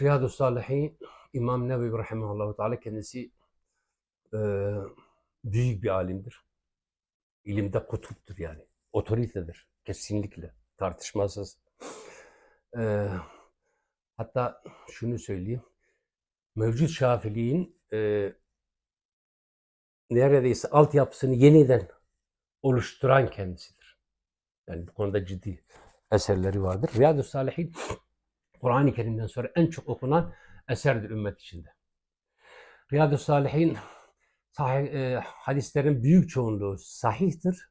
Riyadu Salihin İmam Nevevi Rahimahullahu Teala kendisi e, büyük bir alimdir. İlimde kutuptur yani. Otoritedir. Kesinlikle. Tartışmasız. E, hatta şunu söyleyeyim. Mevcut Şafiliğin e, neredeyse altyapısını yeniden oluşturan kendisidir. Yani bu konuda ciddi eserleri vardır. Riyadu Salihin Kur'an-ı Kerim'den sonra en çok okunan eserdir ümmet içinde. Riyadu Salihin sahih, e, hadislerin büyük çoğunluğu sahihtir.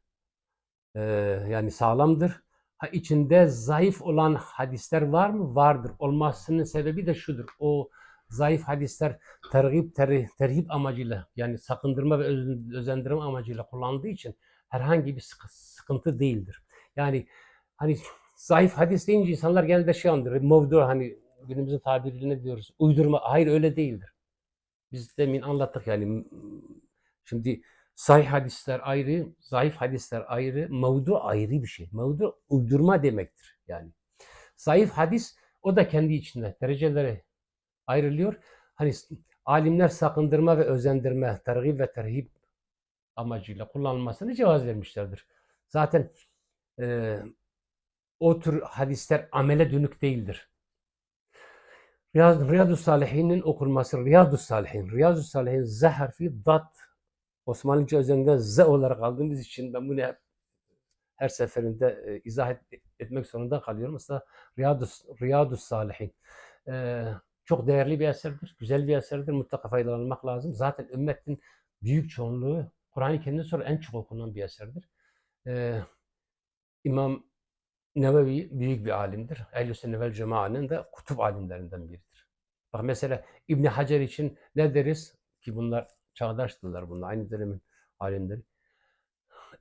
E, yani sağlamdır. Ha, içinde zayıf olan hadisler var mı? Vardır. Olmasının sebebi de şudur. O zayıf hadisler tergib, ter, terhip amacıyla yani sakındırma ve öz- özendirme amacıyla kullandığı için herhangi bir sıkı- sıkıntı değildir. Yani hani zayıf hadis deyince insanlar genelde şey andırır. Mevdu hani günümüzün tabiriyle diyoruz? Uydurma. Hayır öyle değildir. Biz demin anlattık yani şimdi sahih hadisler ayrı, zayıf hadisler ayrı, mevdu ayrı bir şey. Mevdu uydurma demektir yani. Zayıf hadis o da kendi içinde derecelere ayrılıyor. Hani alimler sakındırma ve özendirme, tergib ve terhip amacıyla kullanılmasını cevaz vermişlerdir. Zaten e, o tür hadisler amele dönük değildir. Riyadu Salihin'in okunması, Riyadu Salihin, Riyadu Salihin Z harfi dat Osmanlıca üzerinde Z olarak aldığımız için ben bunu her seferinde e, izah et- etmek zorunda kalıyorum. Mesela Riyadu, Riyadu Salihin e, çok değerli bir eserdir, güzel bir eserdir. Mutlaka faydalanmak lazım. Zaten ümmetin büyük çoğunluğu Kur'an-ı Kerim'den sonra en çok okunan bir eserdir. E, İmam Nevevi büyük bir alimdir. Ehl-i Sünnet vel Cemaat'ın da kutup alimlerinden biridir. Bak mesela İbn Hacer için ne deriz ki bunlar çağdaştılar bunlar aynı dönemin alimleri.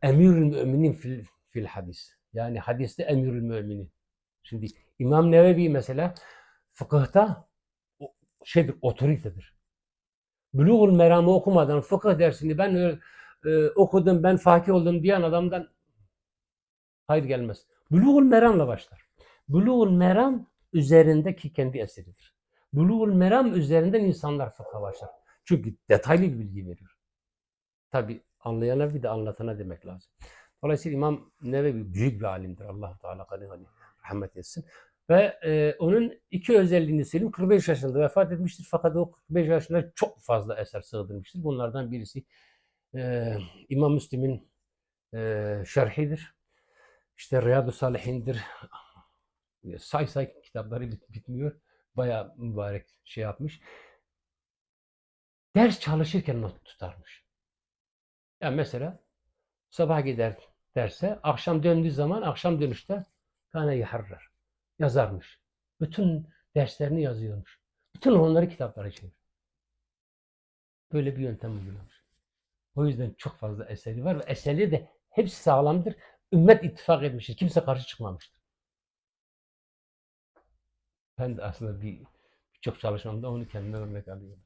Emirül müminin fil, fil hadis. Yani hadiste emirül müminin. Şimdi İmam Nevevi mesela fıkıhta şeydir, otoritedir. Buluğul Meram'ı okumadan fıkıh dersini ben e, e, okudum, ben fakih oldum diyen adamdan hayır gelmez. Buluğul Meram'la başlar. Buluğul Meram üzerindeki kendi eseridir. Buluğul Meram üzerinden insanlar fıkha başlar. Çünkü detaylı bir bilgi veriyor. Tabi anlayana bir de anlatana demek lazım. Dolayısıyla İmam Nevevi büyük bir alimdir. allah Teala gani gani rahmet etsin. Ve e, onun iki özelliğini söyleyeyim. 45 yaşında vefat etmiştir. Fakat o 45 yaşında çok fazla eser sığdırmıştır. Bunlardan birisi e, İmam Müslim'in e, şerhidir. İşte Riyadu Salihin'dir. Say say kitapları bit- bitmiyor. Bayağı mübarek şey yapmış. Ders çalışırken not tutarmış. Yani mesela sabah gider derse, akşam döndüğü zaman akşam dönüşte kâne yaharrar. Yazarmış. Bütün derslerini yazıyormuş. Bütün onları kitaplara çevir. Böyle bir yöntem uygulamış. O yüzden çok fazla eseri var ve eseri de hepsi sağlamdır. Ümmet ittifak etmiştir. Kimse karşı çıkmamıştır. Ben de aslında bir birçok çalışmamda onu kendime örnek alıyorum.